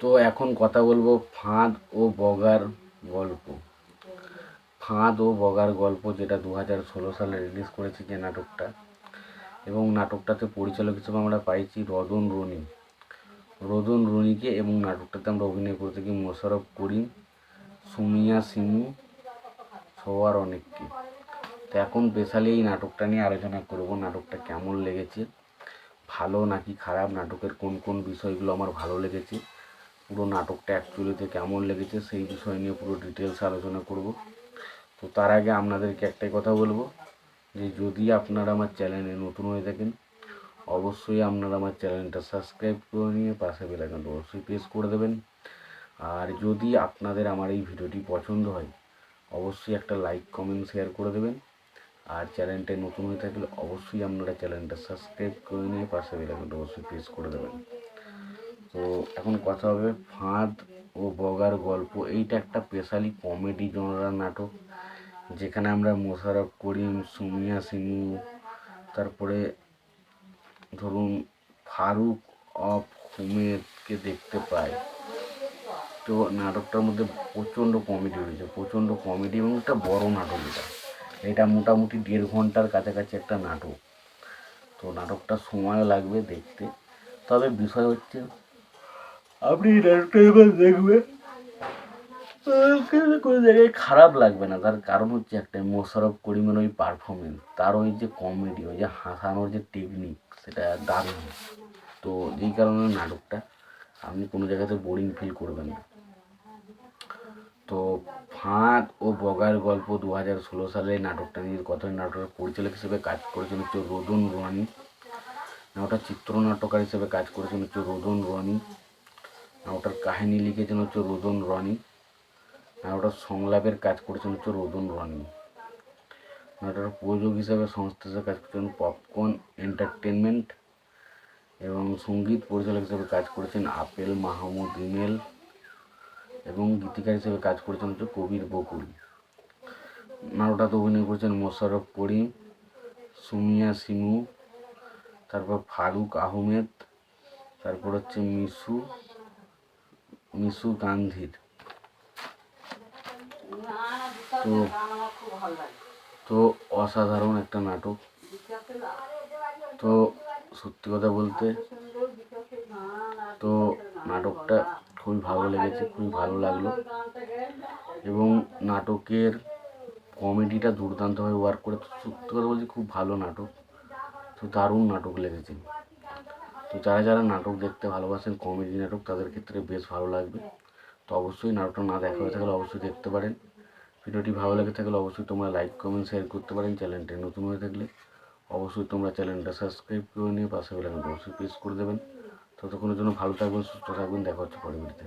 তো এখন কথা বলব ফাঁদ ও বগার গল্প। ফাঁদ ও বগার গল্প যেটা দু হাজার ষোলো সালে রিলিজ করেছে যে নাটকটা। এবং নাটকটাতে পরিচালক হিসেবে আমরা পাইছি রদন রনি। রদন রনিকে এবং নাটকটাতে আমরা অভিনয় করে থাকি মোশারফ করিম, সুমিয়া সিমু সবার অনেককে তো এখন স্পেশালি এই নাটকটা নিয়ে আলোচনা করব, নাটকটা কেমন লেগেছে, ভালো নাকি খারাপ, নাটকের কোন কোন বিষয়গুলো আমার ভালো লেগেছে। পুরো নাটকটা অ্যাকচুয়ালিতে কেমন লেগেছে সেই বিষয় নিয়ে পুরো ডিটেলস আলোচনা করব। তো তার আগে আপনাদেরকে একটাই কথা বলব যে যদি আপনারা আমার চ্যানেলে নতুন হয়ে থাকেন, অবশ্যই আপনারা আমার চ্যানেলটা সাবস্ক্রাইব করে নিয়ে পাশে বেলাইকনটা অবশ্যই প্রেস করে দেবেন। আর যদি আপনাদের আমার এই ভিডিওটি পছন্দ হয়, অবশ্যই একটা লাইক কমেন্ট শেয়ার করে দেবেন। আর চ্যানেলটা নতুন হয়ে থাকলে অবশ্যই আপনারা চ্যানেলটা সাবস্ক্রাইব করে নিয়ে পাশে বেলাইকনটা অবশ্যই প্রেস করে দেবেন। তো এখন কথা হবে ফাঁদ ও বগার গল্প। এইটা একটা স্পেশালি কমেডি জনরার নাটক, যেখানে আমরা মোশারফ করিম, সুমিয়া সিনু, তারপরে ধরুন ফারুক অফ হুমেদকে দেখতে পাই। তো নাটকটার মধ্যে প্রচণ্ড কমেডি রয়েছে, প্রচণ্ড কমেডি এবং একটা বড় নাটক এটা। এটা মোটামুটি দেড় ঘণ্টার কাছাকাছি একটা নাটক। তো নাটকটা সময় লাগবে দেখতে। তবে বিষয় হচ্ছে আপনি এবার দেখবেন। কোনো জায়গায় খারাপ লাগবে না। তার কারণ হচ্ছে একটা মোশারফ করিমের ওই পারফরমেন্স তার ওই যে কমেডি ওই যে হাসানোর যে টেকনিক সেটা দারুণ। তো এই কারণে নাটকটা আপনি কোনো জায়গাতে বোরিং ফিল করবেন না। তো ফাঁদ ও বগার গল্প দু হাজার ষোলো সালে নাটকটা নিয়ে কথা নাটকের পরিচালক হিসেবে কাজ করেছেন হচ্ছে রোদন রানি ওটা চিত্রনাট্যকার হিসেবে কাজ করেছেন হচ্ছে রোদন রনি ওটার কাহিনী লিখেছেন হচ্ছে রোদন রনি। আর ওটার সংলাপের কাজ করেছেন হচ্ছে রোদন রনি। ওটার প্রযোজক হিসাবে সংস্থা হিসেবে কাজ করেছেন পপকর্ন এন্টারটেনমেন্ট এবং সংগীত পরিচালক হিসেবে কাজ করেছেন আপেল মাহমুদ ইমেল এবং গীতিকার হিসেবে কাজ করেছেন হচ্ছে কবির বকুল। নাটকটাতে অভিনয় করেছেন মোশাররফ করিম, সুমিয়া সিমু তারপর ফারুক আহমেদ, তারপর হচ্ছে মিশু মিশু গান্ধীর। তো তো অসাধারণ একটা নাটক। তো সত্যি কথা বলতে তো নাটকটা খুবই ভালো লেগেছে, খুবই ভালো লাগল। এবং নাটকের কমেডিটা দুর্দান্তভাবে ওয়ার্ক করে সত্যি কথা বলছি, খুব ভালো নাটক। তো দারুণ নাটক লেগেছে। তো যারা যারা নাটক দেখতে ভালোবাসেন কমেডি নাটক, তাদের ক্ষেত্রে বেশ ভালো লাগবে। তো অবশ্যই নাটকটা না দেখা হয়ে থাকলে অবশ্যই দেখতে পারেন। ভিডিওটি ভালো লেগে থাকলে অবশ্যই তোমরা লাইক কমেন্ট শেয়ার করতে পারেন। চ্যানেলটি নতুন হয়ে থাকলে অবশ্যই তোমরা চ্যানেলটা সাবস্ক্রাইব করে নিয়ে পাশে বেলাকানটা অবশ্যই প্রেস করে দেবেন। ততক্ষণের জন্য ভালো থাকবেন, সুস্থ থাকবেন। দেখা হচ্ছে পরবর্তীতে